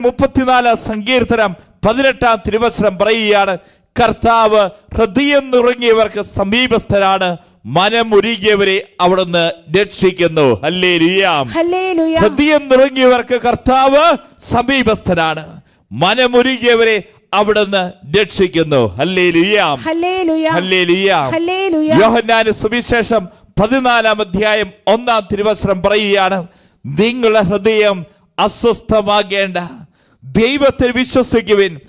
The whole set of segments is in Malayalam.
മുപ്പത്തിനാല് സങ്കീർത്തനം പതിനെട്ടാം തിരുവസരം പറയുകയാണ്. കർത്താവ് ഹൃദയം നുറങ്ങിയവർക്ക് സമീപസ്ഥരാണ്. മനമുരുകിയവരെ അവിടുന്ന് രക്ഷിക്കുന്നു. ഹൃദയം നുറങ്ങിയവർക്ക് കർത്താവ് സമീപസ്ഥനാണ്. മനമുരുകിയവരെ അവിടുന്ന് രക്ഷിക്കുന്നു. യോഹന്നാന് സുവിശേഷം പതിനാലാം അധ്യായം ഒന്നാം തിരുവസരം പറയുകയാണ്. നിങ്ങളുടെ ഹൃദയം അസ്വസ്ഥമാകേണ്ട. ദൈവത്തിൽ വിശ്വസിക്കുവിൻ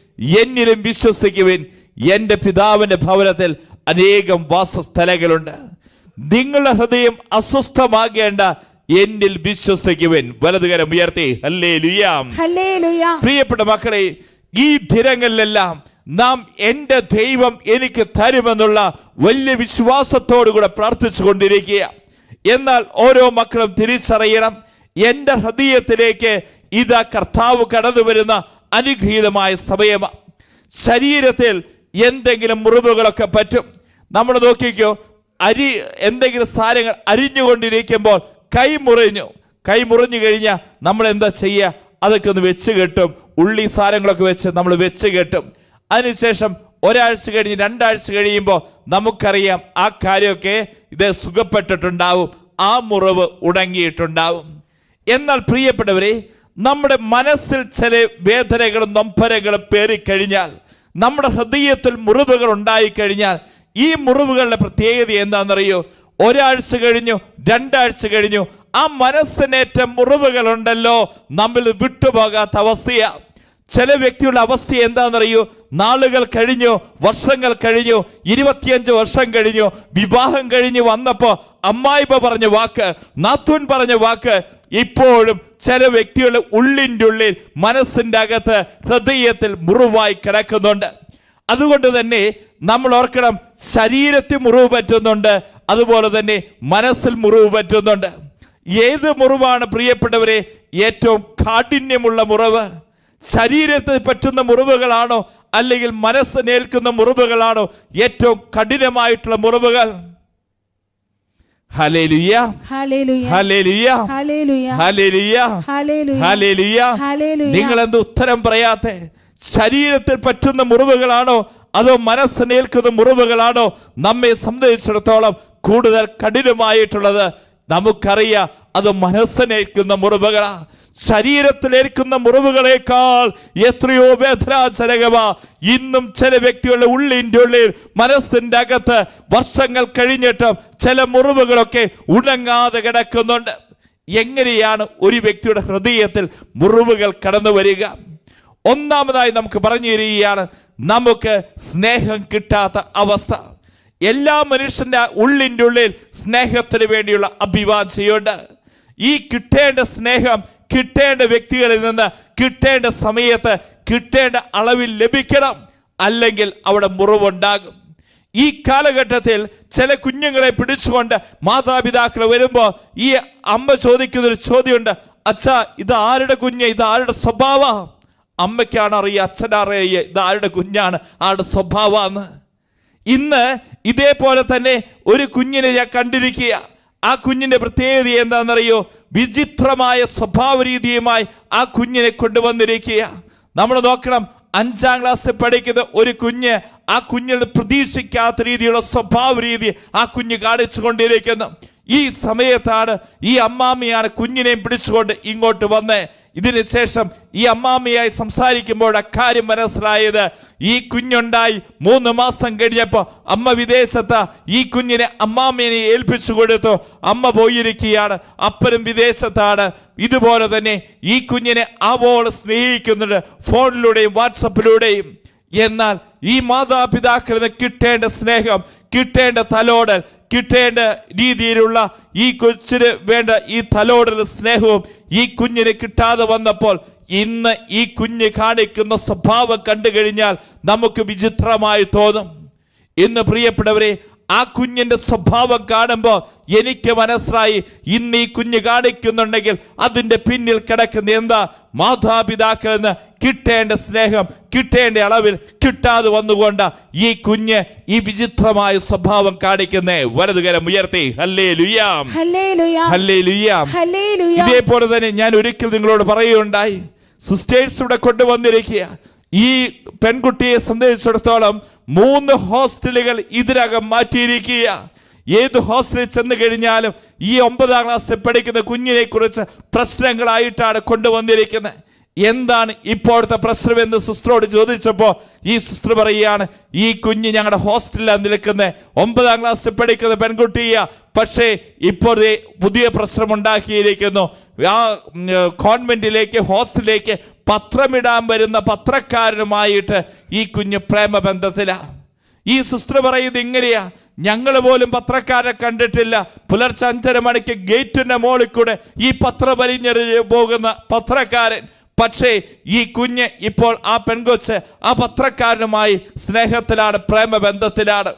എന്നിലും വിശ്വസിക്കുവിൻ. എന്റെ പിതാവിന്റെ ഭവനത്തിൽ അനേകം വാസസ്ഥലങ്ങളുണ്ട്. നിങ്ങളുടെ ഹൃദയം അസ്വസ്ഥമാകേണ്ട എന്നിൽ വിശ്വസിക്കുവിൻ. വലതുകരം ഉയർത്തി അല്ലേ ലുയാം പ്രിയപ്പെട്ട മക്കളെ ഈ ദിനങ്ങളിലെല്ലാം നാം എന്റെ ദൈവം എനിക്ക് തരുമെന്നുള്ള വലിയ വിശ്വാസത്തോടുകൂടെ പ്രാർത്ഥിച്ചു കൊണ്ടിരിക്കുക എന്നാൽ ഓരോ മക്കളും തിരിച്ചറിയണം എന്റെ ഹൃദയത്തിലേക്ക് ഇതാ കർത്താവ് കടന്നു വരുന്ന അനുഗ്രഹീതമായ സമയമാണ് ശരീരത്തിൽ എന്തെങ്കിലും മുറിവുകളൊക്കെ പറ്റും. നമ്മൾ നോക്കിക്കോ അരി എന്തെങ്കിലും സാധനങ്ങൾ അരിഞ്ഞുകൊണ്ടിരിക്കുമ്പോൾ കൈ മുറിഞ്ഞു. കൈ മുറിഞ്ഞു കഴിഞ്ഞാൽ നമ്മൾ എന്താ ചെയ്യുക? അതൊക്കെ ഒന്ന് വെച്ച് കെട്ടും. ഉള്ളി സാധനങ്ങളൊക്കെ വെച്ച് നമ്മൾ വെച്ച് കെട്ടും. അതിനുശേഷം ഒരാഴ്ച കഴിഞ്ഞ് രണ്ടാഴ്ച കഴിയുമ്പോൾ നമുക്കറിയാം ആ കാര്യമൊക്കെ ഇത് സുഖപ്പെട്ടിട്ടുണ്ടാവും. ആ മുറിവ് ഉടങ്ങിയിട്ടുണ്ടാവും എന്നാൽ പ്രിയപ്പെട്ടവരെ നമ്മുടെ മനസ്സിൽ ചില വേദനകളും നൊമ്പരകളും പേറി കഴിഞ്ഞാൽ നമ്മുടെ ഹൃദയത്തിൽ മുറിവുകൾ ഉണ്ടായിക്കഴിഞ്ഞാൽ ഈ മുറിവുകളുടെ പ്രത്യേകത എന്താണെന്നറിയോ? ഒരാഴ്ച കഴിഞ്ഞു രണ്ടാഴ്ച കഴിഞ്ഞു ആ മനസ്സിനേറ്റ മുറിവുകളുണ്ടല്ലോ നമ്മൾ വിട്ടുപോകാത്ത അവസ്ഥയാണ് ചില വ്യക്തിയുടെ അവസ്ഥ എന്താണെന്നറിയോ? നാളുകൾ കഴിഞ്ഞു വർഷങ്ങൾ കഴിഞ്ഞു ഇരുപത്തിയഞ്ച് വർഷം കഴിഞ്ഞു വിവാഹം കഴിഞ്ഞു വന്നപ്പോ അമ്മായിപ്പ പറഞ്ഞ വാക്ക് നാത്തൂൻ പറഞ്ഞ വാക്ക് ഇപ്പോഴും ചില വ്യക്തികളുടെ ഉള്ളിന്റെ ഉള്ളിൽ മനസ്സിന്റെ അകത്ത് ഹൃദയത്തിൽ മുറിവായി കിടക്കുന്നുണ്ട്. അതുകൊണ്ട് തന്നെ നമ്മൾ ഓർക്കണം ശരീരത്തിൽ മുറിവ് പറ്റുന്നുണ്ട് അതുപോലെ തന്നെ മനസ്സിൽ മുറിവ് പറ്റുന്നുണ്ട്. ഏത് മുറിവാണ് പ്രിയപ്പെട്ടവരെ ഏറ്റവും കാഠിന്യമുള്ള മുറിവ്? ശരീരത്തിൽ പറ്റുന്ന മുറിവുകളാണോ അല്ലെങ്കിൽ മനസ്സിനേൽക്കുന്ന മുറിവുകളാണോ ഏറ്റവും കഠിനമായിട്ടുള്ള മുറിവുകൾ? നിങ്ങൾ എന്ത് ഉത്തരം പറയാത്തെ? ശരീരത്തിൽ പറ്റുന്ന മുറിവുകളാണോ? അതോ മനസ്സിനേൽക്കുന്ന മുറിവുകളാണോ? നമ്മെ സംബന്ധിച്ചിടത്തോളം കൂടുതൽ കഠിനമായിട്ടുള്ളത്. നമുക്കറിയാം അത് മനസ്സിനേൽക്കുന്ന മുറിവുകളാ. ശരീരത്തിലേൽക്കുന്ന മുറിവുകളെക്കാൾ എത്രയോ വേദനാജനകമ ഇന്നും ചില വ്യക്തികളുടെ ഉള്ളിന്റെ ഉള്ളിൽ മനസ്സിന്റെ അകത്ത് വർഷങ്ങൾ കഴിഞ്ഞിട്ടും ചില മുറിവുകളൊക്കെ ഉണങ്ങാതെ കിടക്കുന്നുണ്ട്. എങ്ങനെയാണ് ഒരു വ്യക്തിയുടെ ഹൃദയത്തിൽ മുറിവുകൾ കടന്നു വരിക? ഒന്നാമതായി നമുക്ക് പറഞ്ഞു തരികയാണ് നമുക്ക് സ്നേഹം കിട്ടാത്ത അവസ്ഥ. എല്ലാ മനുഷ്യന്റെ ഉള്ളിന്റെ ഉള്ളിൽ സ്നേഹത്തിന് വേണ്ടിയുള്ള അഭിവാഞ്ചയുണ്ട് ഈ കിട്ടേണ്ട സ്നേഹം കിട്ടേണ്ട വ്യക്തികളിൽ നിന്ന് കിട്ടേണ്ട സമയത്ത് കിട്ടേണ്ട അളവിൽ ലഭിക്കണം. അല്ലെങ്കിൽ അവിടെ മുറിവുണ്ടാകും. ഈ കാലഘട്ടത്തിൽ ചില കുഞ്ഞുങ്ങളെ പിടിച്ചുകൊണ്ട് മാതാപിതാക്കൾ വരുമ്പോൾ ഈ അമ്മ ചോദിക്കുന്ന ഒരു ചോദ്യമുണ്ട്. അച്ഛാ ഇത് ആരുടെ കുഞ്ഞ്? ഇത് ആരുടെ സ്വഭാവ? അമ്മയ്ക്കാണ് അറിയുക അച്ഛനറിയ ഇത് ആരുടെ കുഞ്ഞാണ്? ആരുടെ സ്വഭാവമാണ് ഇന്ന് ഇതേപോലെ തന്നെ ഒരു കുഞ്ഞിനെ ഞാൻ കണ്ടിരിക്കുക. ആ കുഞ്ഞിന്റെ പ്രത്യേകത എന്താണെന്നറിയോ? വിചിത്രമായ സ്വഭാവ രീതിയുമായി ആ കുഞ്ഞിനെ കൊണ്ടുവന്നിരിക്കുക നമ്മൾ നോക്കണം അഞ്ചാം ക്ലാസ്സിൽ പഠിക്കുന്ന ഒരു കുഞ്ഞ് ആ കുഞ്ഞിൽ നിന്ന് പ്രതീക്ഷിക്കാത്ത രീതിയിലുള്ള സ്വഭാവ രീതി ആ കുഞ്ഞ് കാണിച്ചു കൊണ്ടിരിക്കുന്നു. ഈ സമയത്താണ് ഈ അമ്മാമ്മയാണ് കുഞ്ഞിനെയും പിടിച്ചുകൊണ്ട് ഇങ്ങോട്ട് വന്ന്. ഇതിന് ശേഷം ഈ അമ്മാമ്മയായി സംസാരിക്കുമ്പോൾ അക്കാര്യം മനസ്സിലായത് ഈ കുഞ്ഞുണ്ടായി മൂന്ന് മാസം കഴിഞ്ഞപ്പോൾ അമ്മ വിദേശത്ത് ഈ കുഞ്ഞിനെ അമ്മാമ്മയെ ഏൽപ്പിച്ചു കൊടുത്തു. അമ്മ പോയിരിക്കുകയാണ് അപ്പനും വിദേശത്താണ്. ഇതുപോലെ തന്നെ ഈ കുഞ്ഞിനെ അവോൾ സ്നേഹിക്കുന്നുണ്ട് ഫോണിലൂടെയും വാട്സപ്പിലൂടെയും. എന്നാൽ ഈ മാതാപിതാക്കളിൽ നിന്ന് കിട്ടേണ്ട സ്നേഹം കിട്ടേണ്ട തലോടൽ കിട്ടേണ്ട രീതിയിലുള്ള ഈ കൊച്ചിന് വേണ്ട ഈ തലോടൽ സ്നേഹവും ഈ കുഞ്ഞിന് കിട്ടാതെ വന്നപ്പോൾ ഇന്ന് ഈ കുഞ്ഞ് കാണിക്കുന്ന സ്വഭാവം കണ്ടു കഴിഞ്ഞാൽ നമുക്ക് വിചിത്രമായി തോന്നും. ഇന്ന് പ്രിയപ്പെട്ടവരെ ആ കുഞ്ഞിന്റെ സ്വഭാവം കാണുമ്പോൾ എനിക്ക് മനസ്സിലായി ഇന്ന് ഈ കുഞ്ഞ് കാണിക്കുന്നുണ്ടെങ്കിൽ അതിന്റെ പിന്നിൽ കിടക്കുന്ന എന്താ? മാതാപിതാക്കൾ നിന്ന് കിട്ടേണ്ട സ്നേഹം കിട്ടേണ്ട അളവിൽ കിട്ടാതെ വന്നുകൊണ്ട് ഈ കുഞ്ഞ് ഈ വിചിത്രമായ സ്വഭാവം കാണിക്കുന്നേ. വലതുകരം ഉയർത്തി. ഇതേപോലെ തന്നെ ഞാൻ ഒരിക്കൽ നിങ്ങളോട് പറയുകയുണ്ടായി. സിസ്റ്റേഴ്സ് ഇവിടെ കൊണ്ടുവന്നിരിക്കുക. ഈ പെൺകുട്ടിയെ സംബന്ധിച്ചിടത്തോളം മൂന്ന് ഹോസ്റ്റലുകൾ ഇതിനകം മാറ്റിയിരിക്കുക. ഏത് ഹോസ്റ്റലിൽ ചെന്ന് കഴിഞ്ഞാലും ഈ ഒമ്പതാം ക്ലാസ്സിൽ പഠിക്കുന്ന കുഞ്ഞിനെ കുറിച്ച് പ്രശ്നങ്ങളായിട്ടാണ് കൊണ്ടുവന്നിരിക്കുന്നത്. എന്താണ് ഇപ്പോഴത്തെ പ്രശ്നം എന്ന് സിസ്റ്ററോട് ചോദിച്ചപ്പോൾ ഈ സിസ്റ്റർ പറയുകയാണ് ഈ കുഞ്ഞ് ഞങ്ങളുടെ ഹോസ്റ്റലിലാണ് നിൽക്കുന്നത് ഒമ്പതാം ക്ലാസ്സിൽ പഠിക്കുന്ന പെൺകുട്ടിയ. പക്ഷേ ഇപ്പോൾ പുതിയ പ്രശ്നം ഉണ്ടാക്കിയിരിക്കുന്നു ആ കോൺവെന്റിലേക്ക് ഹോസ്റ്റലിലേക്ക് പത്രമിടാൻ വരുന്ന പത്രക്കാരനുമായിട്ട് ഈ കുഞ്ഞ് പ്രേമബന്ധത്തിലാണ് ഈ സിസ്റ്റർ പറയുന്നത് ഇങ്ങനെയാ. ഞങ്ങൾ പോലും പത്രക്കാരെ കണ്ടിട്ടില്ല. പുലർച്ചെ അഞ്ചര മണിക്ക് ഗേറ്റിന്റെ മോളിൽ കൂടെ ഈ പത്രം വലിഞ്ഞെറിഞ്ഞ് പോകുന്ന പത്രക്കാരൻ പക്ഷേ ഈ കുഞ്ഞ് ഇപ്പോൾ ആ പെൺകൊച്ച് ആ പത്രക്കാരനുമായി സ്നേഹത്തിലാണ് പ്രേമബന്ധത്തിലാണ്.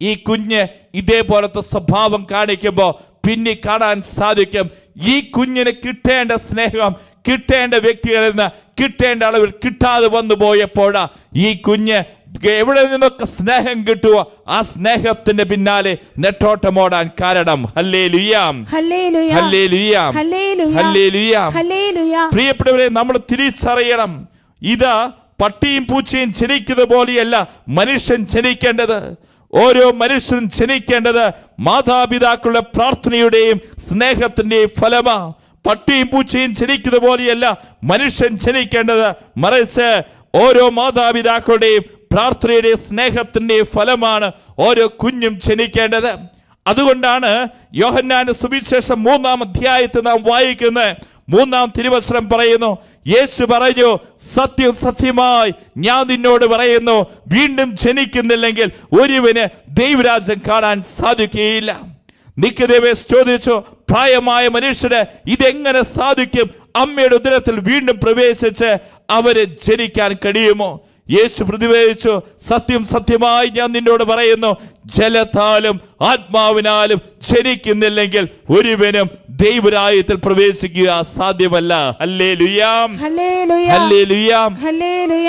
ഈ കുഞ്ഞ് ഇതേപോലത്തെ സ്വഭാവം കാണിക്കുമ്പോൾ പിന്നെ കാണാൻ സാധിക്കും. ഈ കുഞ്ഞിന് കിട്ടേണ്ട സ്നേഹം കിട്ടേണ്ട വ്യക്തികളിൽ നിന്ന് കിട്ടേണ്ട അളവിൽ കിട്ടാതെ വന്നു പോയപ്പോഴാ ഈ കുഞ്ഞ് എവിടെ നിന്നൊക്കെ സ്നേഹം കിട്ടുവോ ആ സ്നേഹത്തിന്റെ പിന്നാലെ നെട്ടോട്ടമോടാൻ കാരണം. ഹല്ലേ ലുയാം ഹല്ലേ ലുയാം ഹല്ലേ ലുയാം പ്രിയപ്പെട്ടവരെ നമ്മൾ തിരിച്ചറിയണം. ഇത് പട്ടിയും പൂച്ചയും ജനിക്കുന്നത് പോലെയല്ല മനുഷ്യൻ ജനിക്കേണ്ടത്. ഓരോ മനുഷ്യനും ജനിക്കേണ്ടത് മാതാപിതാക്കളുടെ പ്രാർത്ഥനയുടെയും സ്നേഹത്തിന്റെയും ഫലമാ. പട്ടിയും പൂച്ചയും ജനിക്കുന്നത് പോലെയല്ല മനുഷ്യൻ ജനിക്കേണ്ടത്. മറിച്ച് ഓരോ മാതാപിതാക്കളുടെയും പ്രാർത്ഥനയുടെയും സ്നേഹത്തിന്റെ ഫലമാണ് ഓരോ കുഞ്ഞും ജനിക്കേണ്ടത്. അതുകൊണ്ടാണ് യോഹന്നാന് സുവിശേഷം മൂന്നാം അധ്യായത്തിൽ നാം വായിക്കുന്നത് മൂന്നാം തിരുവസരം പറയുന്നു യേശു പറഞ്ഞു സത്യം സത്യമായി ഞാൻ നിന്നോട് പറയുന്നു വീണ്ടും ജനിക്കുന്നില്ലെങ്കിൽ ഒരുവന് ദൈവരാജ്യം കാണാൻ സാധിക്കുകയില്ല. നിക്കദേവേസ് ചോദിച്ചു പ്രായമായ മനുഷ്യര് ഇതെങ്ങനെ സാധിക്കും? അമ്മയുടെ ഉദരത്തിൽ വീണ്ടും പ്രവേശിച്ച് അവരെ ജനിക്കാൻ കഴിയുമോ? യേശു പ്രതിവേദിച്ചു സത്യം സത്യമായി ഞാൻ നിന്നോട് പറയുന്നു. ജലത്താലും ആത്മാവിനാലും ജനിക്കുന്നില്ലെങ്കിൽ ഒരുവനും ദൈവരായത്തിൽ പ്രവേശിക്കുക സാധ്യമല്ല. ഹല്ലേ ലുയാം ഹല്ലേ ലുയാം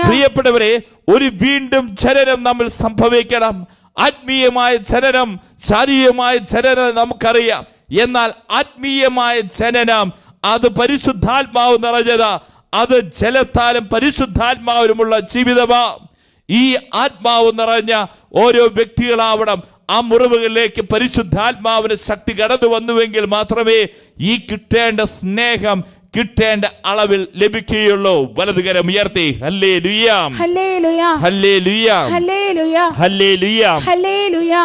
പ്രിയപ്പെട്ടവരെ ഒരു വീണ്ടും ജനനം നമ്മൾ സംഭവിക്കണം. ആത്മീയമായ ജനനം ശാരീരികമായ ജനനം നമുക്കറിയാം. എന്നാൽ ആത്മീയമായ ജനനം അത് പരിശുദ്ധാത്മാവ് നിറഞ്ഞതാ. അത് ജലത്താലും പരിശുദ്ധാത്മാവിലുമുള്ള ജീവിതമാ. ഈ ആത്മാവ് നിറഞ്ഞ ഓരോ വ്യക്തികളാവണം ആ മുറിവുകളിലേക്ക് പരിശുദ്ധാത്മാവിന് ശക്തി കടന്നു വന്നുവെങ്കിൽ മാത്രമേ ഈ കിട്ടേണ്ട സ്നേഹം കിട്ടേണ്ട അളവിൽ ലഭിക്കുകയുള്ളൂ. വലതുകരം ഉയർത്തി. ഹല്ലേ ലുയാം ഹല്ലേ ലുയാം ഹല്ലേ ലുയാം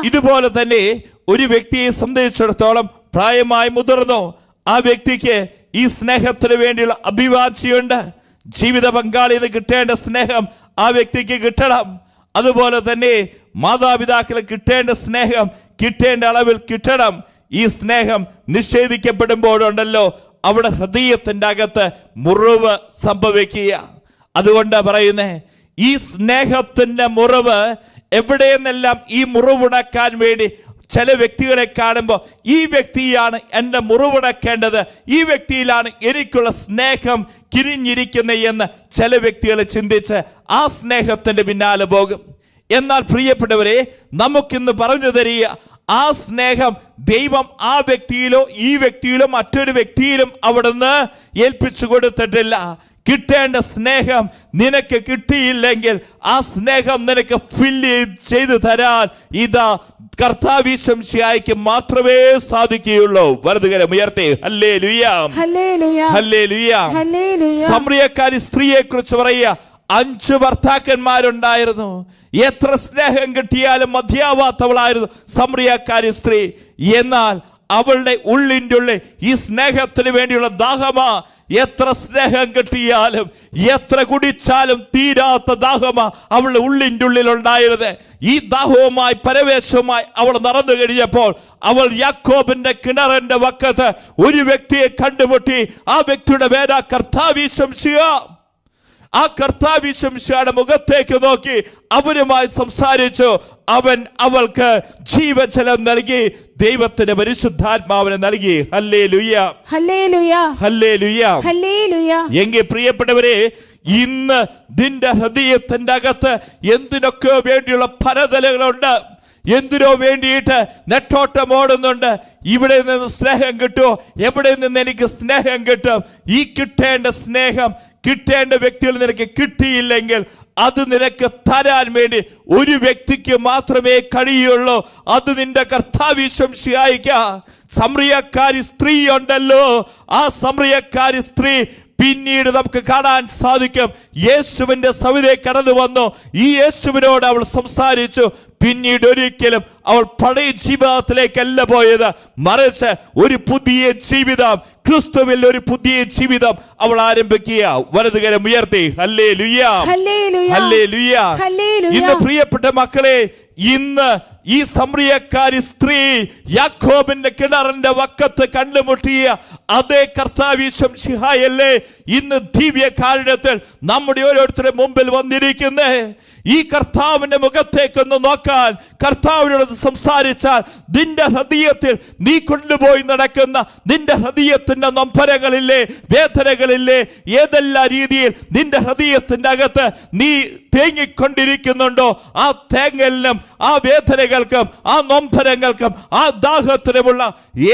ഇതുപോലെ തന്നെ ഒരു വ്യക്തിയെ സംബന്ധിച്ചിടത്തോളം പ്രായമായി മുതിർന്നു. ആ വ്യക്തിക്ക് ഈ സ്നേഹത്തിന് വേണ്ടിയുള്ള അഭിവാച്യുണ്ട് ജീവിത പങ്കാളി ഇത് കിട്ടേണ്ട സ്നേഹം ആ വ്യക്തിക്ക് കിട്ടണം. അതുപോലെ തന്നെ മാതാപിതാക്കൾ കിട്ടേണ്ട സ്നേഹം കിട്ടേണ്ട അളവിൽ കിട്ടണം. ഈ സ്നേഹം നിഷേധിക്കപ്പെടുമ്പോഴുണ്ടല്ലോ അവിടെ ഹൃദയത്തിന്റെ അകത്ത് മുറിവ് സംഭവിക്കുക. അതുകൊണ്ട് പറയുന്നേ ഈ സ്നേഹത്തിന്റെ മുറിവ് എവിടെയെന്നെല്ലാം ഈ മുറിവുണക്കാൻ വേണ്ടി ചില വ്യക്തികളെ കാണുമ്പോൾ ഈ വ്യക്തിയാണ് എന്റെ മുറിവടക്കേണ്ടത് ഈ വ്യക്തിയിലാണ് എനിക്കുള്ള സ്നേഹം കിരിഞ്ഞിരിക്കുന്നത് എന്ന് ചില വ്യക്തികൾ ചിന്തിച്ച് ആ സ്നേഹത്തിന്റെ പിന്നാലെ പോകും. എന്നാൽ പ്രിയപ്പെട്ടവരെ നമുക്കിന്ന് പറഞ്ഞു തരിക ആ സ്നേഹം ദൈവം ആ വ്യക്തിയിലോ ഈ വ്യക്തിയിലോ മറ്റൊരു വ്യക്തിയിലും അവിടുന്ന് ഏൽപ്പിച്ചു കൊടുത്തിട്ടില്ല. കിട്ടേണ്ട സ്നേഹം നിനക്ക് കിട്ടിയില്ലെങ്കിൽ ആ സ്നേഹം നിനക്ക് ഫില്ല് ചെയ്തു തരാൻ ഇതാ കർത്താവിശംശിയായിക്ക് മാത്രമേ സാധിക്കുകയുള്ളൂ. വലതുകരം ഉയർത്തി. ഹല്ലേ ലുയാം ഹല്ലേ ലുയാം ഹല്ലേലൂയ. സമറിയക്കാരി സ്ത്രീയെ കുറിച്ച് പറയുക അഞ്ച് ഭർത്താക്കന്മാരുണ്ടായിരുന്നു. എത്ര സ്നേഹം കിട്ടിയാലും മതിയാവാത്തവളായിരുന്നു സമറിയക്കാരി സ്ത്രീ. എന്നാൽ അവളുടെ ഉള്ളിന്റെ ഉള്ളിൽ ഈ സ്നേഹത്തിന് വേണ്ടിയുള്ള ദാഹമാ എത്ര സ്നേഹം കിട്ടിയാലും എത്ര കുടിച്ചാലും തീരാത്ത ദാഹമാ അവളുടെ ഉള്ളിന്റെ ഉള്ളിൽ ഉണ്ടായിരുന്നത് ഈ ദാഹവുമായി പരവേശവുമായി അവൾ നടന്നു കഴിഞ്ഞപ്പോൾ അവൾ യാക്കോബിന്റെ കിണറിന്റെ വക്കത്ത് ഒരു വ്യക്തിയെ കണ്ടുമുട്ടി. ആ വ്യക്തിയുടെ പേരാ കർത്താവിശംശിക ആ കർത്താവിശംശയുടെ മുഖത്തേക്ക് നോക്കി അവരുമായി സംസാരിച്ചു. അവൻ അവൾക്ക് ജീവജലം നൽകി ദൈവത്തിന്റെ പരിശുദ്ധാത്മാവിനെ നൽകി. ഹല്ലേ ലുയ്യ ഹല്ലേലൂയ. ഹല്ലേ ലുയ്യ ഹല്ലേലൂയ. എങ്കിൽ പ്രിയപ്പെട്ടവരെ ഇന്ന് നിന്റെ ഹൃദയത്തിന്റെ അകത്ത് എന്തിനൊക്കെ വേണ്ടിയുള്ള പലതലകളുണ്ട്. എന്തിനോ വേണ്ടിയിട്ട് നെട്ടോട്ടം ഓടുന്നുണ്ട്. ഇവിടെ നിന്ന് സ്നേഹം കിട്ടുമോ? എവിടെ നിന്ന് എനിക്ക് സ്നേഹം കിട്ടും? ഈ കിട്ടേണ്ട സ്നേഹം കിട്ടേണ്ട വ്യക്തികൾ നിനക്ക് കിട്ടിയില്ലെങ്കിൽ അത് നിനക്ക് തരാൻ വേണ്ടി ഒരു വ്യക്തിക്ക് മാത്രമേ കഴിയുള്ളൂ. അത് നിന്റെ കർത്താവിശ്വം ശിയായിക്ക സമറിയക്കാരി സ്ത്രീ ഉണ്ടല്ലോ. ആ സമറിയക്കാരി സ്ത്രീ പിന്നീട് നമുക്ക് കാണാൻ സാധിക്കും. യേശുവിന്റെ സവിതയെ കടന്നു വന്നു. ഈ യേശുവിനോട് അവൾ സംസാരിച്ചു. പിന്നീട് ഒരിക്കലും അവൾ പഴയ ജീവിതത്തിലേക്കല്ല പോയത്. മറിച്ച് ഒരു പുതിയ ജീവിതം ക്രിസ്തുവിൽ ഒരു പുതിയ ജീവിതം അവൾ ആരംഭിക്കുക. വലതുകരം ഉയർത്തി. ഹല്ലേ ലുയ്യ. ഇന്ന് പ്രിയപ്പെട്ട മക്കളെ ഇന്ന് ഈ സമ്രിയക്കാരി സ്ത്രീ യാക്കോബിന്റെ കിണറിന്റെ വക്കത്ത് കണ്ടുമുട്ടിയ അതേ കർത്താവീശം ശിഹായല്ലേ? ഇന്ന് ദിവ്യ കാരണത്തിൽ നമ്മുടെ ഓരോരുത്തരുടെ മുമ്പിൽ വന്നിരിക്കുന്നേ. ഈ കർത്താവിന്റെ മുഖത്തേക്കൊന്ന് നോക്കാൻ കർത്താവിനോട് സംസാരിച്ചാൽ നിന്റെ ഹൃദയത്തിൽ നീ കൊണ്ടുപോയി നടക്കുന്ന നിന്റെ ഹൃദയത്തിന്റെ നൊമ്പരകളില്ലേ വേദനകളില്ലേ ഏതെല്ലാം രീതിയിൽ നിന്റെ ഹൃദയത്തിന്റെ അകത്ത് നീ തേങ്ങിക്കൊണ്ടിരിക്കുന്നുണ്ടോ? ആ തേങ്ങലിനും ആ വേദനകൾക്കും ആ നൊമ്പരങ്ങൾക്കും ആ ദാഹത്തിനുമുള്ള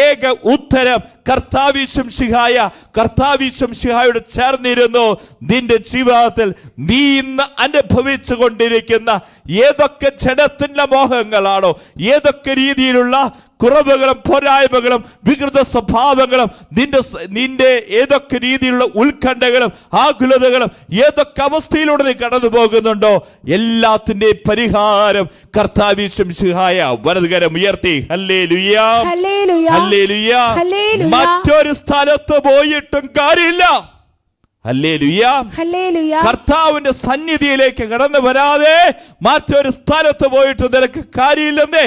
ഏക ഉത്തരം കർത്താവിശം ശിഹായ കർത്താവിശം ശിഹായോട് ചേർന്നിരുന്നു. നിന്റെ ജീവിതത്തിൽ നീ ഇന്ന് അനുഭവിച്ചു കൊണ്ടിരിക്കുന്ന ഏതൊക്കെ ജനത്തിന്റെ മോഹങ്ങളാണോ ഏതൊക്കെ രീതിയിലുള്ള കുറവുകളും പോരായ്മകളും വികൃത സ്വഭാവങ്ങളും നിന്റെ നിന്റെ ഏതൊക്കെ രീതിയിലുള്ള ഉത്കണ്ഠകളും ആകുലതകളും ഏതൊക്കെ അവസ്ഥയിലൂടെ നീ കടന്നു പോകുന്നുണ്ടോ എല്ലാത്തിന്റെ പരിഹാരം കർത്താവിശം സിഹായ വലതുകരം ഉയർത്തി. മറ്റൊരു സ്ഥലത്ത് പോയിട്ടും കാര്യമില്ല. കർത്താവിന്റെ സന്നിധിയിലേക്ക് കടന്നു വരാതെ മറ്റൊരു സ്ഥലത്ത് പോയിട്ട് നിനക്ക് കാര്യമില്ലെന്നേ.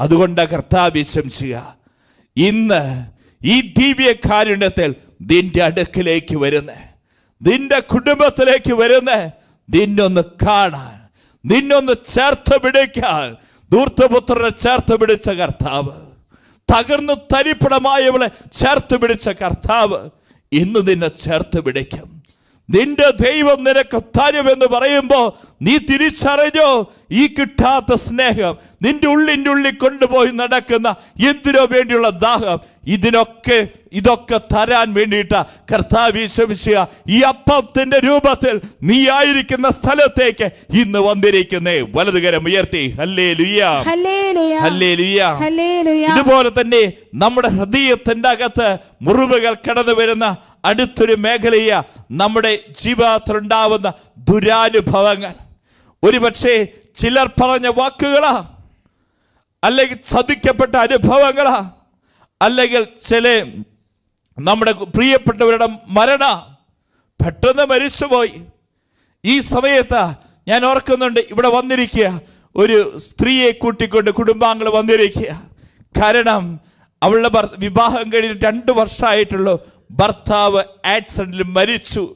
അതുകൊണ്ട് കർത്താവ് വിശംസിക ഇന്ന് ഈ ദിവ്യ കാരുണ്യത്തിൽ നിന്റെ അടുക്കിലേക്ക് വരുന്നേ. നിന്റെ കുടുംബത്തിലേക്ക് വരുന്നേ. നിന്നൊന്ന് കാണാൻ. നിന്നൊന്ന് ചേർത്ത് പിടിക്കാൻ. ദൂർത്തപുത്രനെ ചേർത്ത് പിടിച്ച കർത്താവ്. തകർന്ന് തരിപ്പണമായവളെ ചേർത്ത് പിടിച്ച കർത്താവ് ഇന്ന് നിന്നെ ചേർത്ത് പിടിക്കും. നിന്റെ ദൈവം നിനക്ക് എന്ന് പറയുമ്പോൾ നീ തിരിച്ചറിഞ്ഞോ? ഈ കിട്ടാത്ത സ്നേഹം നിന്റെ ഉള്ളിന്റെ ഉള്ളിൽ കൊണ്ടുപോയി നടക്കുന്ന എന്തിനോ വേണ്ടിയുള്ള ദാഹം ഇതിനൊക്കെ ഇതൊക്കെ തരാൻ വേണ്ടിയിട്ട് കർത്താവ് വിശ്വസിക്കുക ഈ അപ്പത്തിന്റെ രൂപത്തിൽ നീ ആയിരിക്കുന്ന സ്ഥലത്തേക്ക് ഇന്ന് വന്നിരിക്കുന്നേ. വലതുകരം ഉയർത്തി. ഹല്ലേ ലുയ്യ. ഹല്ലേ ലുയ്യ. ഇതുപോലെ തന്നെ നമ്മുടെ ഹൃദയത്തിന്റെ അകത്ത് മുറിവുകൾ കടന്നു വരുന്ന അടുത്തൊരു മേഖലയ നമ്മുടെ ജീവിതത്തിലുണ്ടാവുന്ന ദുരാനുഭവങ്ങൾ. ഒരുപക്ഷെ ചിലർ പറഞ്ഞ വാക്കുകളാ അല്ലെങ്കിൽ ചതിക്കപ്പെട്ട അനുഭവങ്ങളാ അല്ലെങ്കിൽ ചില നമ്മുടെ പ്രിയപ്പെട്ടവരുടെ മരണ പെട്ടെന്ന് മരിച്ചുപോയി. ഈ സമയത്ത് ഞാൻ ഓർക്കുന്നുണ്ട് ഇവിടെ വന്നിരിക്കുക ഒരു സ്ത്രീയെ കൂട്ടിക്കൊണ്ട് കുടുംബാംഗങ്ങൾ വന്നിരിക്കുക. കാരണം അവളുടെ വിവാഹം കഴിഞ്ഞ് രണ്ട് വർഷമായിട്ടുള്ളൂ. ഭർത്താവ് ആക്സിഡന്റിൽ മരിച്ചു.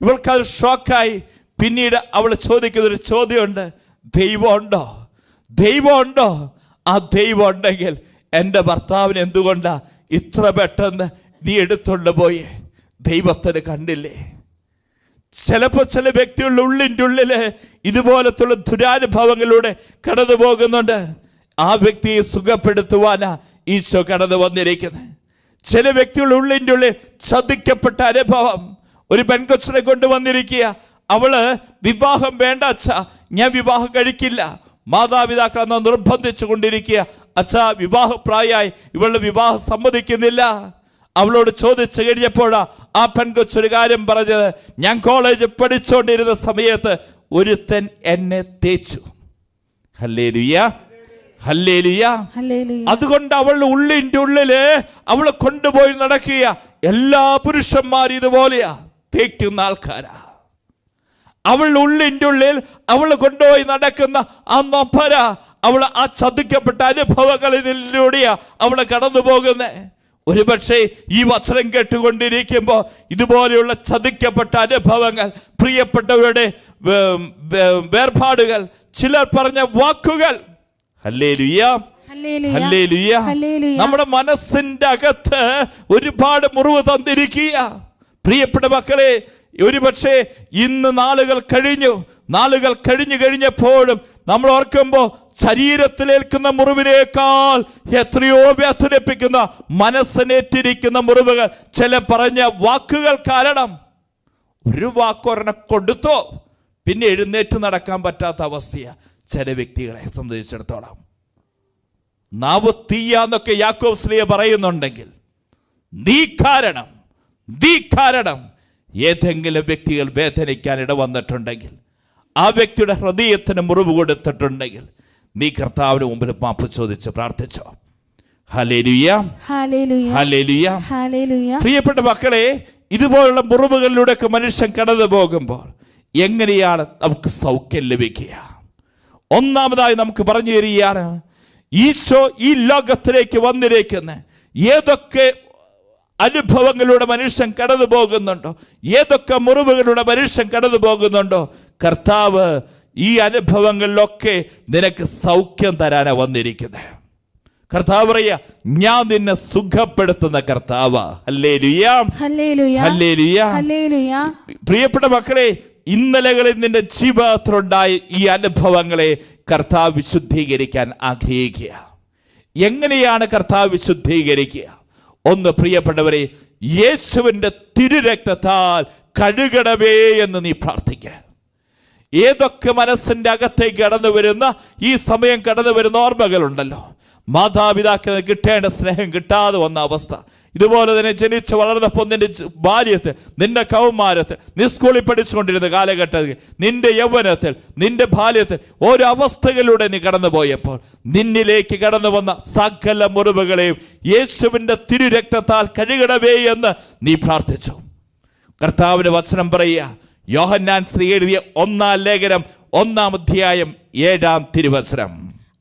ഇവൾക്കത് ഷോക്കായി. പിന്നീട് അവൾ ചോദിക്കുന്ന ഒരു ചോദ്യമുണ്ട്. ദൈവമുണ്ടോ? ദൈവമുണ്ടോ? ആ ദൈവം ഉണ്ടെങ്കിൽ എന്റെ ഭർത്താവിന് എന്തുകൊണ്ടാ ഇത്ര പെട്ടെന്ന് നീ എടുത്തുകൊണ്ട് പോയി? ദൈവത്തിന് കണ്ടില്ലേ? ചിലപ്പോൾ ചില വ്യക്തികളുടെ ഉള്ളിന്റെ ഉള്ളിൽ ഇതുപോലത്തുള്ള ദുരാനുഭവങ്ങളിലൂടെ കടന്നു പോകുന്നുണ്ട് ആ വ്യക്തിയെ സുഖപ്പെടുത്തുവാനാ ഈശോ കടന്നു വന്നിരിക്കുന്നത്. ചില വ്യക്തികളുടെ ഉള്ളിന്റെ ഉള്ളിൽ ചതിക്കപ്പെട്ട അനുഭവം. ഒരു പെൺകൊച്ചിനെ കൊണ്ടുവന്നിരിക്കുക അവൾ വിവാഹം വേണ്ട അച്ഛ ഞാൻ വിവാഹം കഴിക്കില്ല. മാതാപിതാക്കൾ അന്ന് നിർബന്ധിച്ചു കൊണ്ടിരിക്കുക. അച്ഛാ വിവാഹപ്രായമായി ഇവളുടെ വിവാഹം സമ്മതിക്കുന്നില്ല. അവളോട് ചോദിച്ചു കഴിഞ്ഞപ്പോഴാ ആ പെൺകൊച്ചൊരു കാര്യം പറഞ്ഞത്. ഞാൻ കോളേജ് പഠിച്ചുകൊണ്ടിരുന്ന സമയത്ത് ഒരുത്തൻ എന്നെ തേച്ചു. ഹല്ലേലൂയ. അതുകൊണ്ട് അവൾ ഉള്ളിന്റെ ഉള്ളിൽ അവളെ കൊണ്ടുപോയി നടക്കുക. എല്ലാ പുരുഷന്മാരും ഇതുപോലെയാ. തേക്കുന്ന ആൾക്കാരാ. അവളുടെ ഉള്ളിന്റെ ഉള്ളിൽ അവൾ കൊണ്ടുപോയി നടക്കുന്ന ആ നൊപ്പര അവൾ ആ ചതിക്കപ്പെട്ട അനുഭവങ്ങളിലൂടെയാ അവളെ കടന്നു പോകുന്നേ. ഒരുപക്ഷെ ഈ വസ്ത്രം കേട്ടുകൊണ്ടിരിക്കുമ്പോൾ ഇതുപോലെയുള്ള ചതിക്കപ്പെട്ട അനുഭവങ്ങൾ പ്രിയപ്പെട്ടവരുടെ വേർപാടുകൾ ചിലർ പറഞ്ഞ വാക്കുകൾ നമ്മുടെ മനസ്സിന്റെ അകത്ത് ഒരുപാട് മുറിവ് തന്നിരിക്കുക. പ്രിയപ്പെട്ട മക്കളെ ഒരുപക്ഷെ ഇന്ന് നാളുകൾ കഴിഞ്ഞു. നാളുകൾ കഴിഞ്ഞു കഴിഞ്ഞപ്പോഴും നമ്മൾ ഓർക്കുമ്പോൾ ശരീരത്തിലേൽക്കുന്ന മുറിവിനേക്കാൾ എത്രയോ വ്യഥനിപ്പിക്കുന്ന മനസ്സിനേറ്റിരിക്കുന്ന മുറിവുകൾ. ചില പറഞ്ഞ വാക്കുകൾ കാരണം ഒരു വാക്കൊരെണ്ണം കൊടുത്തോ. പിന്നെ എഴുന്നേറ്റ് നടക്കാൻ പറ്റാത്ത അവസ്ഥയാ. ചില വ്യക്തികളെ സംബന്ധിച്ചിടത്തോളം. നാവ് തീയാന്നൊക്കെ യാക്കോബ് സ്ലിയ പറയുന്നുണ്ടെങ്കിൽ നീ കാരണം നീ കാരണം ഏതെങ്കിലും വ്യക്തികൾ വേദനിക്കാൻ ഇട വന്നിട്ടുണ്ടെങ്കിൽ ആ വ്യക്തിയുടെ ഹൃദയത്തിന് മുറിവ് കൊടുത്തിട്ടുണ്ടെങ്കിൽ നീ കർത്താവിന് മുമ്പിൽ മാപ്പ് ചോദിച്ച് പ്രാർത്ഥിച്ചോ. പ്രിയപ്പെട്ട മക്കളെ ഇതുപോലുള്ള മുറിവുകളിലൂടെയൊക്കെ മനുഷ്യൻ കടന്നു പോകുമ്പോൾ എങ്ങനെയാണ് നമുക്ക് സൗഖ്യം ലഭിക്കുക? ഒന്നാമതായി നമുക്ക് പറഞ്ഞു തരികയാണ് ഈശോ ഈ ലോകത്തിലേക്ക് വന്നിരിക്കുന്ന. ഏതൊക്കെ അനുഭവങ്ങളുടെ മനുഷ്യൻ കടന്നു പോകുന്നുണ്ടോ? ഏതൊക്കെ മുറിവുകളിലൂടെ മനുഷ്യൻ കടന്നു പോകുന്നുണ്ടോ? കർത്താവ് ഈ അനുഭവങ്ങളിലൊക്കെ നിനക്ക് സൗഖ്യം തരാനാണ് വന്നിരിക്കുന്നത് കർത്താവ് പറയാ ഞാൻ നിന്നെ സുഖപ്പെടുത്തുന്ന കർത്താവ്. പ്രിയപ്പെട്ട മക്കളെ ഇന്നലകളിൽ നിന്റെ ജീവിതത്തിലുണ്ടായ ഈ അനുഭവങ്ങളെ കർത്താവ് വിശുദ്ധീകരിക്കാൻ ആഗ്രഹിക്കുക. എങ്ങനെയാണ് കർത്താവ് വിശുദ്ധീകരിക്കുക? ഒന്ന് പ്രിയപ്പെട്ടവരെ യേശുവിന്റെ തിരുരക്തത്താൽ കഴുകണമേ എന്ന് നീ പ്രാർത്ഥിക്കുക. ഏതൊക്കെ മനസ്സിന്റെ അകത്തേക്ക് കടന്നു വരുന്ന ഈ സമയം കടന്നു വരുന്ന ഓർമ്മകളുണ്ടല്ലോ. മാതാപിതാക്കൾ കിട്ടേണ്ട സ്നേഹം കിട്ടാതെ വന്ന അവസ്ഥ. ഇതുപോലെ തന്നെ ജനിച്ച് വളർന്നപ്പോൾ നിന്റെ ബാല്യത്തിൽ നിന്റെ കൗമാരത്തിൽ നീ സ്കൂളിൽ പഠിച്ചുകൊണ്ടിരുന്ന കാലഘട്ടത്തിൽ നിന്റെ യൗവനത്തിൽ നിന്റെ ബാല്യത്തിൽ ഓരോ അവസ്ഥകളിലൂടെ നീ കടന്നുപോയപ്പോൾ നിന്നിലേക്ക് കടന്നു വന്ന സകല മുറിവുകളെയും യേശുവിന്റെ തിരുരക്തത്താൽ കഴുകണമേ എന്ന് നീ പ്രാർത്ഥിച്ചു. കർത്താവിന്റെ വചനം പറയുക യോഹന്നാൻ സ്ത്രീ എഴുതിയ ഒന്നാം ലേഖനം ഒന്നാം അധ്യായം ഏഴാം തിരുവസരം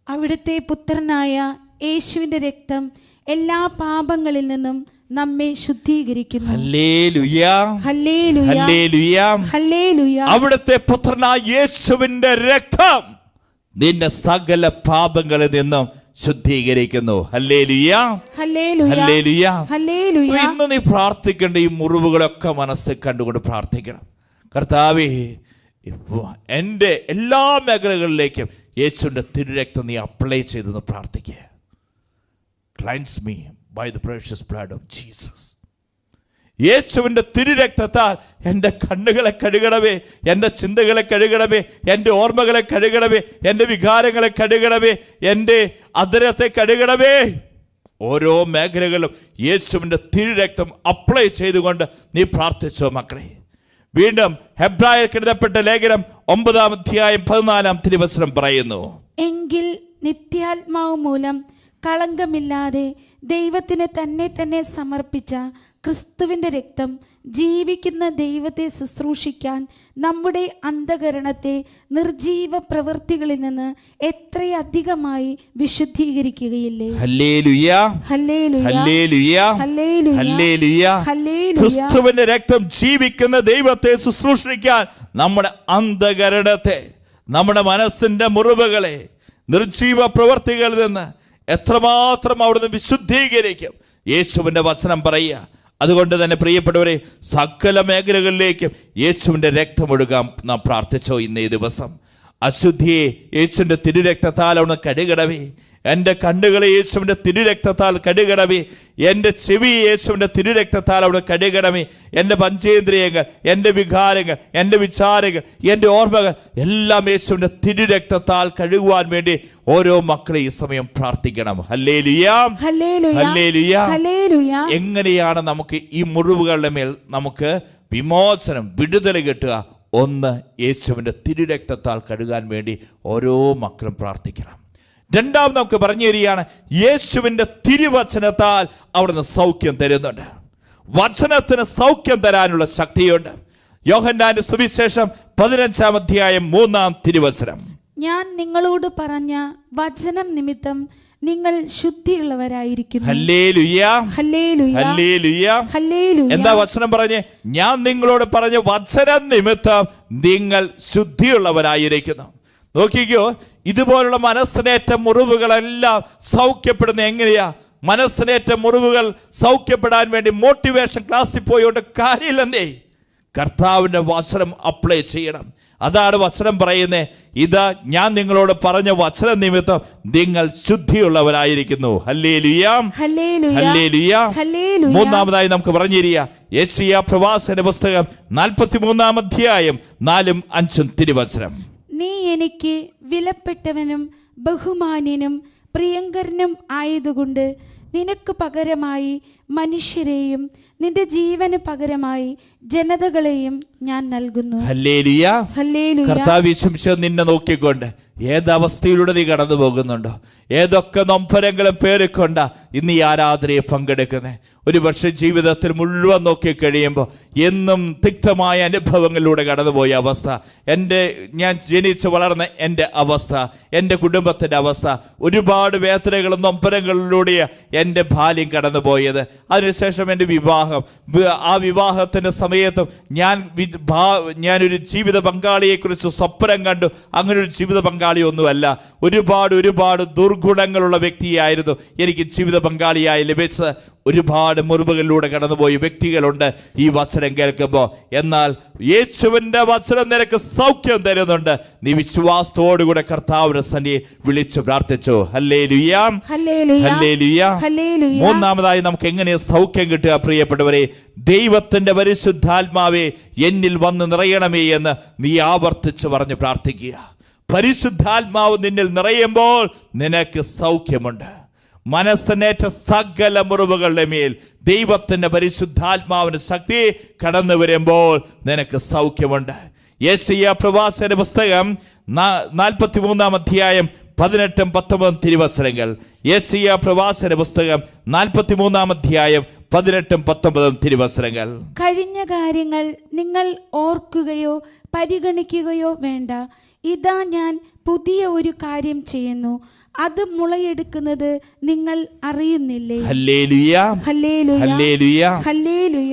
അവിടുത്തെ പുത്രനായ യേശുവിന്റെ രക്തം എല്ലാ പാപങ്ങളിൽ നിന്നും നമ്മെ ശുദ്ധീകരിക്കുന്നു. അവിടുത്തെ പുത്രനായ യേശുവിന്റെ രക്തം നിന്നെ സകല പാപങ്ങളിൽ നിന്നും ശുദ്ധീകരിക്കുന്നു. ഇന്ന് നീ പ്രാർത്ഥിക്കേണ്ട ഈ മുറിവുകളൊക്കെ മനസ്സിൽ കണ്ടുകൊണ്ട് പ്രാർത്ഥിക്കണം. കർത്താവേ എന്റെ എല്ലാ മേഖലകളിലേക്കും യേശുവിന്റെ തിരുരക്തം നീ അപ്ലൈ ചെയ്തെന്ന് പ്രാർത്ഥിക്കുക. Cleanse me by the precious blood of Jesus യേശുവിന്റെ തിരുരക്തത്താൽ എന്റെ കണ്ണുകളെ കഴുകണമേ എന്റെ ചിന്തകളെ കഴുകണമേ എന്റെ ഓർമ്മകളെ കഴുകണമേ എന്റെ വികാരങ്ങളെ കഴുകണമേ എന്റെ അതിരത്തെ കഴുകണമേ. ഓരോ മേഖലകളിലും യേശുവിന്റെ തിരുരക്തം അപ്ലൈ ചെയ്തുകൊണ്ട് നീ പ്രാർത്ഥിച്ചോ മക്കളെ. വീണ്ടും ഹെബ്രായ കെടുതപ്പെട്ട ലേഖനം ഒമ്പതാം അധ്യായം പതിനാലാം തിരുവസനം പറയുന്നു. എങ്കിൽ നിത്യാത്മാവ് മൂലം കളങ്കമില്ലാതെ ദൈവത്തിന് തന്നെ തന്നെ സമർപ്പിച്ച ക്രിസ്തുവിന്റെ രക്തം ജീവിക്കുന്ന ദൈവത്തെ ശുശ്രൂഷിക്കാൻ നമ്മുടെ അന്ധകരണത്തെ നിർജീവ പ്രവൃത്തികളിൽ നിന്ന് എത്രയധികമായി വിശുദ്ധീകരിക്കുകയില്ലേ? ക്രിസ്തുവിന്റെ രക്തം ജീവിക്കുന്ന ദൈവത്തെ ശുശ്രൂഷിക്കാൻ നമ്മുടെ അന്ധകരണത്തെ നമ്മുടെ മനസ്സിന്റെ മുറിവുകളെ നിർജീവ പ്രവൃത്തികളിൽ നിന്ന് എത്രമാത്രം അവിടുന്ന് വിശുദ്ധീകരിക്കും? യേശുവിന്റെ വചനം പറയുക. അതുകൊണ്ട് തന്നെ പ്രിയപ്പെട്ടവരെ സകല മേഖലകളിലേക്കും യേശുവിന്റെ രക്തമൊഴുകാൻ നാം പ്രാർത്ഥിച്ചോ ഇന്നേ ദിവസം. അശുദ്ധിയെ യേശുവിന്റെ തിരുരക്തത്താൽ അവിടുന്ന് കഴുകണമേ. എന്റെ കണ്ണുകളെ യേശുവിന്റെ തിരുരക്തത്താൽ കഴുകണമേ എന്റെ ചെവി യേശുവിന്റെ തിരുരക്തത്താൽ അവിടെ കഴുകണമേ എന്റെ പഞ്ചേന്ദ്രിയങ്ങൾ എന്റെ വികാരങ്ങൾ എന്റെ വിചാരങ്ങൾ എന്റെ ഓർമ്മകൾ എല്ലാം യേശുവിന്റെ തിരുരക്തത്താൽ കഴുകുവാൻ വേണ്ടി ഓരോ മക്കളെ ഈ സമയം പ്രാർത്ഥിക്കണം. എങ്ങനെയാണ് നമുക്ക് ഈ മുറിവുകളുടെ മേൽ നമുക്ക് വിമോചനം വിടുതൽ കിട്ടുക? ഒന്ന് യേശുവിന്റെ തിരുരക്തത്താൽ കഴുകാൻ വേണ്ടി ഓരോ മക്കളും പ്രാർത്ഥിക്കണം. രണ്ടാമത് നമുക്ക് പറഞ്ഞു തരികയാണ് യേശുവിന്റെ തിരുവചനത്താൽ അവിടുന്ന് സൗഖ്യം തരുന്നുണ്ട്. വചനത്തിന് സൗഖ്യം തരാനുള്ള ശക്തിയുണ്ട്. യോഹന്നാന്റെ സുവിശേഷം പതിനഞ്ചാം അധ്യായം മൂന്നാം തിരുവചനം. ഞാൻ നിങ്ങളോട് പറഞ്ഞ വചനം നിമിത്തം നിങ്ങൾ ശുദ്ധിയുള്ളവരായിരിക്കുന്നു. എന്താ വചനം പറഞ്ഞ്? ഞാൻ നിങ്ങളോട് പറഞ്ഞ വചനം നിമിത്തം നിങ്ങൾ ശുദ്ധിയുള്ളവരായിരിക്കുന്നു. നോക്കിക്കോ ഇതുപോലുള്ള മനസ്സിനേറ്റ മുറിവുകളെല്ലാം സൗഖ്യപ്പെടുന്ന എങ്ങനെയാ? മനസ്സിനേറ്റ മുറിവുകൾ സൗഖ്യപ്പെടാൻ വേണ്ടി മോട്ടിവേഷൻ ക്ലാസ്സിൽ പോയോണ്ട് കാര്യമില്ലെന്നേ. കർത്താവിന്റെ വചനം അപ്ലൈ ചെയ്യണം. അതാണ് വചനം പറയുന്നത് ഇതാ ഞാൻ നിങ്ങളോട് പറഞ്ഞ വചന നിമിത്തം നിങ്ങൾ ശുദ്ധിയുള്ളവരായിരിക്കുന്നു. മൂന്നാമതായി നമുക്ക് പറഞ്ഞിരിക്കുക. യേശയ്യ പ്രവാസന പുസ്തകം നാൽപ്പത്തി മൂന്നാം അധ്യായം നാലും അഞ്ചും തിരുവചനം. നീ എനിക്ക് വിലപ്പെട്ടവനും ബഹുമാന്യനും പ്രിയങ്കരനും ആയതുകൊണ്ട് നിനക്ക് പകരമായി മനുഷ്യരെയും നിന്റെ ജീവന് പകരമായി ജനതകളെയും ഞാൻ നൽകുന്നു. കർത്താവ് ശംശം നിന്നെ നോക്കിക്കൊണ്ട് ഏതവസ്ഥയിലൂടെ നീ കടന്നു പോകുന്നുണ്ടോ? ഏതൊക്കെ നൊമ്പരങ്ങളും പേറിക്കൊണ്ട ഇന്ന് ഈ ആരാധനയെ പങ്കെടുക്കുന്നത് ഒരു വർഷം ജീവിതത്തിൽ മുഴുവൻ നോക്കി കഴിയുമ്പോൾ എന്നും തിക്തമായ അനുഭവങ്ങളിലൂടെ കടന്നുപോയ അവസ്ഥ എന്റെ ഞാൻ ജനിച്ച് വളർന്ന എന്റെ അവസ്ഥ എന്റെ കുടുംബത്തിന്റെ അവസ്ഥ ഒരുപാട് വേദനകളും നൊമ്പരങ്ങളിലൂടെ എന്റെ ബാല്യം കടന്നുപോയത്. അതിനുശേഷം എന്റെ വിവാഹം വി- ആ വിവാഹത്തിന്റെ സമയത്ത് ഞാൻ ഞാനൊരു ജീവിത പങ്കാളിയെക്കുറിച്ച് സ്വപ്നം കണ്ടു. അങ്ങനെ ഒരു ജീവിത പങ്കാളി ഒന്നുമല്ല. ഒരുപാട് ഒരുപാട് ദുർഗുണങ്ങളുള്ള വ്യക്തിയായിരുന്നു എനിക്ക് ജീവിത പങ്കാളിയായി ലഭിച്ചത്. ഒരുപാട് മുറിവുകളിലൂടെ കടന്നുപോയി വ്യക്തികളുണ്ട്. ഈ വചനം കേൾക്കുമ്പോൾ എന്നാൽ യേശുവിന്റെ വചനം നിനക്ക് സൗഖ്യം തരുന്നുണ്ട്. നീ വിശ്വാസത്തോടുകൂടെ കർത്താവിനെ സന്നി വിളിച്ചു പ്രാർത്ഥിച്ചു. മൂന്നാമതായി നമുക്ക് എങ്ങനെ സൗഖ്യം കിട്ടുക പ്രിയപ്പെട്ടവരെ? ദൈവത്തിന്റെ പരിശുദ്ധാത്മാവെ എന്നിൽ വന്ന് നിറയണമേ എന്ന് നീ ആവർത്തിച്ച് പറഞ്ഞ് പ്രാർത്ഥിക്കുക. പരിശുദ്ധാത്മാവ് നിന്നിൽ നിറയുമ്പോൾ നിനക്ക് സൗഖ്യമുണ്ട്. മനസ്സിനേറ്റ സകല മുറിവുകളുടെ മേൽ ദൈവത്തിന്റെ പരിശുദ്ധാത്മാവിന്റെ ശക്തി കടന്നു വരുമ്പോൾ നിനക്ക് സൗഖ്യമുണ്ട്. യേശയ്യ പ്രവാസന പുസ്തകം നാൽപ്പത്തി മൂന്നാം അധ്യായം പതിനെട്ടും പത്തൊമ്പതും തിരുവസരങ്ങൾ യേശയ്യ പ്രവാസന പുസ്തകം നാൽപ്പത്തി മൂന്നാം അധ്യായം പതിനെട്ടും പത്തൊമ്പതും തിരുവസരങ്ങൾ കഴിഞ്ഞ കാര്യങ്ങൾ നിങ്ങൾ ഓർക്കുകയോ പരിഗണിക്കുകയോ വേണ്ട. ഇതാ ഞാൻ പുതിയ ഒരു കാര്യം ചെയ്യുന്നു. അത് മുളയെടുക്കുന്നത് നിങ്ങൾ അറിയുന്നില്ലേ?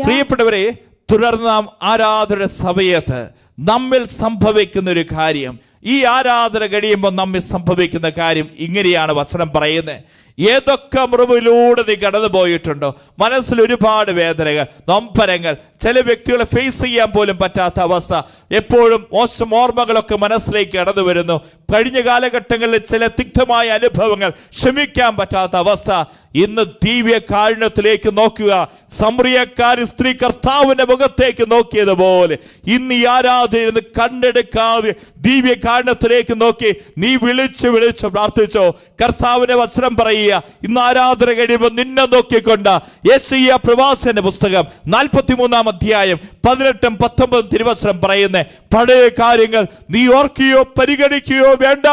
പ്രിയപ്പെട്ടവരെ തുടർന്ന് നാം ആരാധന സമയത്ത് നമ്മിൽ സംഭവിക്കുന്ന ഒരു കാര്യം. ഈ ആരാധന കഴിയുമ്പോൾ നമ്മിൽ സംഭവിക്കുന്ന കാര്യം ഇങ്ങനെയാണ് വചനം പറയുന്നത്. ഏതൊക്കെ മുറിവിലൂടെ നീ കടന്നു പോയിട്ടുണ്ടോ? മനസ്സിൽ ഒരുപാട് വേദനകൾ നൊമ്പരങ്ങൾ. ചില വ്യക്തികളെ ഫേസ് ചെയ്യാൻ പോലും പറ്റാത്ത അവസ്ഥ. എപ്പോഴും മോശം ഓർമ്മകളൊക്കെ മനസ്സിലേക്ക് കടന്നു വരുന്നു. കഴിഞ്ഞ കാലഘട്ടങ്ങളിൽ ചില തിക്തമായ അനുഭവങ്ങൾ ക്ഷമിക്കാൻ പറ്റാത്ത അവസ്ഥ. ഇന്ന് ദിവ്യ കാരുണ്യത്തിലേക്ക് നോക്കുക. സംറിയക്കാരി സ്ത്രീ കർത്താവിന്റെ മുഖത്തേക്ക് നോക്കിയതുപോലെ ഇന്ന് ഈ ആരാധന കണ്ടെടുക്കാതെ ദിവ്യ കാരുണ്യത്തിലേക്ക് നോക്കി. നീ വിളിച്ച് വിളിച്ച് പ്രാർത്ഥിച്ചോ. കർത്താവിന്റെ വസ്ത്രം പറയുക. ഇന്ന് ആരാധന കഴിയുമ്പോൾ നിന്നെ നോക്കിക്കൊണ്ട് യേശയ്യ പ്രവാസന്റെ പുസ്തകം നാൽപ്പത്തിമൂന്നാം അധ്യായം പതിനെട്ടും പത്തൊമ്പതും തിരുവസ്ത്രം പറയുന്ന. പഴയ കാര്യങ്ങൾ നീ ഓർക്കുകയോ പരിഗണിക്കുകയോ വേണ്ട.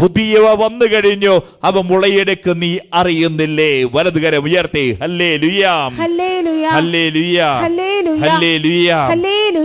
പുതിയവ വന്നു കഴിഞ്ഞു. അവ മുളയെടുക്ക് നീ അറിയുന്നില്ലേ. വലതുകരം ഉയർത്തി. ഹല്ലേ ലുയാം ഹല്ലേ ലുയാം. ഹല്ലേ ലുയാം.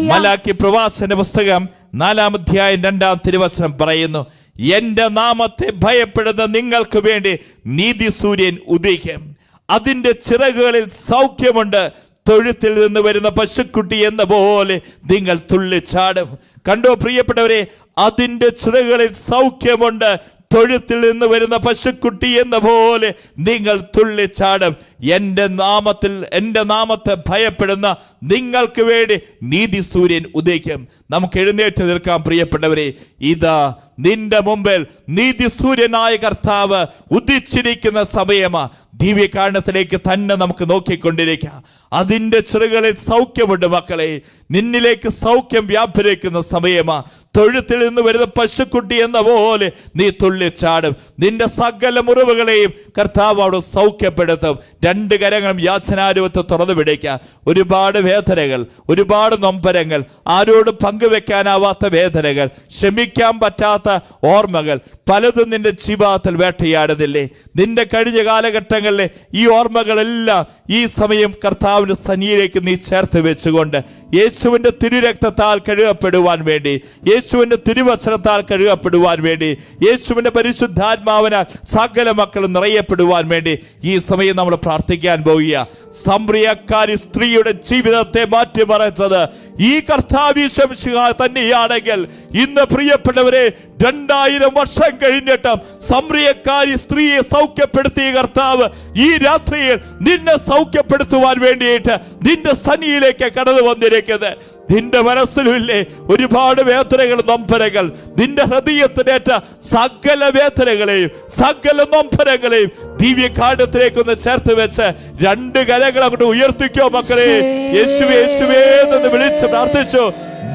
മലാക്കി പ്രവാസന പുസ്തകം നാലാം അധ്യായം രണ്ടാം തിരുവസനം പറയുന്നു. എന്റെ നാമത്തെ ഭയപ്പെടുന്ന നിങ്ങൾക്ക് വേണ്ടി നീതി സൂര്യൻ ഉദിക്കും അതിന്റെ ചിറകുകളിൽ സൗഖ്യമുണ്ട്. തൊഴുത്തിൽ നിന്ന് വരുന്ന പശുക്കുട്ടി എന്ന പോലെ നിങ്ങൾ തുള്ളിച്ചാടും. കണ്ടോ പ്രിയപ്പെട്ടവരെ അതിന്റെ ചിറകുകളിൽ സൗഖ്യമുണ്ട്. തൊഴുത്തിൽ നിന്ന് വരുന്ന പശുക്കുട്ടി എന്ന പോലെ നിങ്ങൾ തുള്ളിച്ചാടും. എന്റെ നാമത്തിൽ എന്റെ നാമത്തെ ഭയപ്പെടുന്ന നിങ്ങൾക്ക് വേണ്ടി നീതി സൂര്യൻ ഉദയിക്കും. നമുക്ക് എഴുന്നേറ്റ് നിൽക്കാം പ്രിയപ്പെട്ടവരെ. ഇതാ നിന്റെ മുമ്പിൽ നീതി സൂര്യനായ കർത്താവ് ഉദിച്ചിരിക്കുന്ന സമയമാ. ദിവ്യകാരണത്തിലേക്ക് തന്നെ നമുക്ക് നോക്കിക്കൊണ്ടിരിക്കാം. അതിന്റെ ചെറുകളിൽ സൗഖ്യമുണ്ട് മക്കളെ. നിന്നിലേക്ക് സൗഖ്യം വ്യാപരിക്കുന്ന സമയമാ. തൊഴുത്തിൽ നിന്ന് വരുന്ന പശുക്കുട്ടി എന്ന പോലെ നീ തുള്ളിച്ചാടും. നിന്റെ സകല മുറിവുകളെയും കർത്താവ് അവിടെ സൗഖ്യപ്പെടുത്തും. രണ്ട് കരങ്ങളും യാചനാരൂപത്തെ തുറന്നു പിടിക്കുക ഒരുപാട് വേദനകൾ ഒരുപാട് നൊമ്പരങ്ങൾ ആരോടും പങ്കുവെക്കാനാവാത്ത വേദനകൾ ക്ഷമിക്കാൻ പറ്റാത്ത ഓർമ്മകൾ. പലതും നിന്റെ ജീവിതത്തിൽ വേട്ടയാടുന്നില്ലേ? നിന്റെ കഴിഞ്ഞ കാലഘട്ടങ്ങളിലെ ഈ ഓർമ്മകളെല്ലാം ഈ സമയം കർത്താവിന്റെ സന്നിയിലേക്ക് നീ ചേർത്ത് വെച്ചുകൊണ്ട് യേശുവിന്റെ തിരുരക്തത്താൽ കഴുകപ്പെടുവാൻ വേണ്ടി യേശുവിന്റെ തിരുവസ്ത്രത്താൽ കഴുകപ്പെടുവാൻ വേണ്ടി യേശുവിന്റെ പരിശുദ്ധാത്മാവിനാൽ സകല മക്കളും നിറയപ്പെടുവാൻ വേണ്ടി ഈ സമയം നമ്മൾ പ്രാർത്ഥിക്കാൻ പോവുക സംപ്രിയക്കാരി സ്ത്രീയുടെ ജീവിതത്തെ മാറ്റിമറിച്ചത് ഈ കർത്താവിശംശിക തന്നെയാണെങ്കിൽ ഇന്ന് പ്രിയപ്പെട്ടവരെ രണ്ടായിരം വർഷം കഴിഞ്ഞിട്ടും സംപ്രിയക്കാരി സ്ത്രീയെ സൗഖ്യപ്പെടുത്തിയ കർത്താവ് ഈ രാത്രിയിൽ നിന്നെ സൗഖ്യപ്പെടുത്തുവാൻ വേണ്ടിയിട്ട് നിന്റെ സന്നിയിലേക്ക് കടന്നു വന്നിരിക്കുന്നത്. നിന്റെ മനസ്സിലുമില്ലേ ഒരുപാട് വേദനകൾ നൊമ്പരങ്ങൾ നിന്റെ ഹൃദയത്തിനേറ്റ സകല വേദനകളെയും സകല നൊമ്പരങ്ങളെയും ദിവ്യകാഠത്തിലേക്ക് ഒന്ന് ചേർത്ത് വെച്ച് രണ്ട് കരകൾ അങ്ങോട്ട് ഉയർത്തിക്കോ മക്കളെ. യേശുവേ യേശുവേ എന്ന് വിളിച്ച് പ്രാർത്ഥിച്ചു.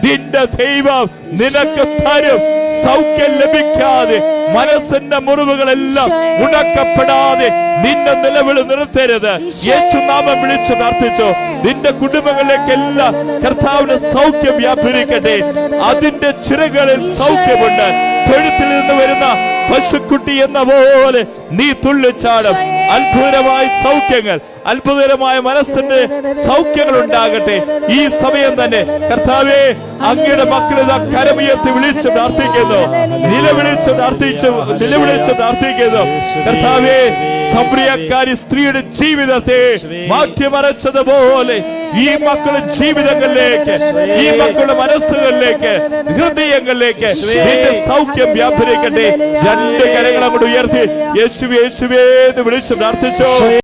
നിന്റെ ദൈവം നിനക്ക് തരും. സൗഖ്യം ലഭിക്കാതെ മനസ്സിന്റെ മുറിവുകളെല്ലാം ഉണക്കപ്പെടാതെ നിന്റെ നിലവിളി നിർത്തരുത്. യേശുനാമം വിളിച്ചു പ്രാർത്ഥിച്ചു. നിന്റെ കുടുംബങ്ങളിലേക്കെല്ലാം കർത്താവിന് സൗഖ്യം വ്യാപരിക്കട്ടെ. അതിന്റെ ചിറകളിൽ സൗഖ്യമുണ്ട്. തൊഴുത്തിൽ നിന്ന് വരുന്ന പശുക്കുട്ടി എന്ന പോലെ നീ തുള്ളിച്ചാടും. അത്ഭുതകരമായ സൗഖ്യങ്ങൾ അത്ഭുതകരമായ മനസ്സിന്റെ സൗഖ്യങ്ങൾ ഉണ്ടാകട്ടെ. ഈ സമയം തന്നെ കർത്താവെ അങ്ങയുടെ മക്കളിത കരമുയർത്തി വിളിച്ച് പ്രാർത്ഥിക്കുന്നു. നിലവിളിച്ച് പ്രാർത്ഥിച്ചു നിലവിളിച്ച് പ്രാർത്ഥിക്കുന്നു. കർത്താവെ സംപ്രിയക്കാരി സ്ത്രീയുടെ ജീവിതത്തെ മാറ്റിമറച്ചതുപോലെ ഈ മക്കളുടെ ജീവിതങ്ങളിലേക്ക് ഈ മക്കളുടെ മനസ്സുകളിലേക്ക് ഹൃദയങ്ങളിലേക്ക് നിന്റെ സൗഖ്യം വ്യാപരിക്കട്ടെ. രണ്ട് കരങ്ങൾ അങ്ങോട്ട് ഉയർത്തി. യേശുവേ യേശുവേ എന്ന് വിളിച്ച് പ്രാർത്ഥിച്ചോ.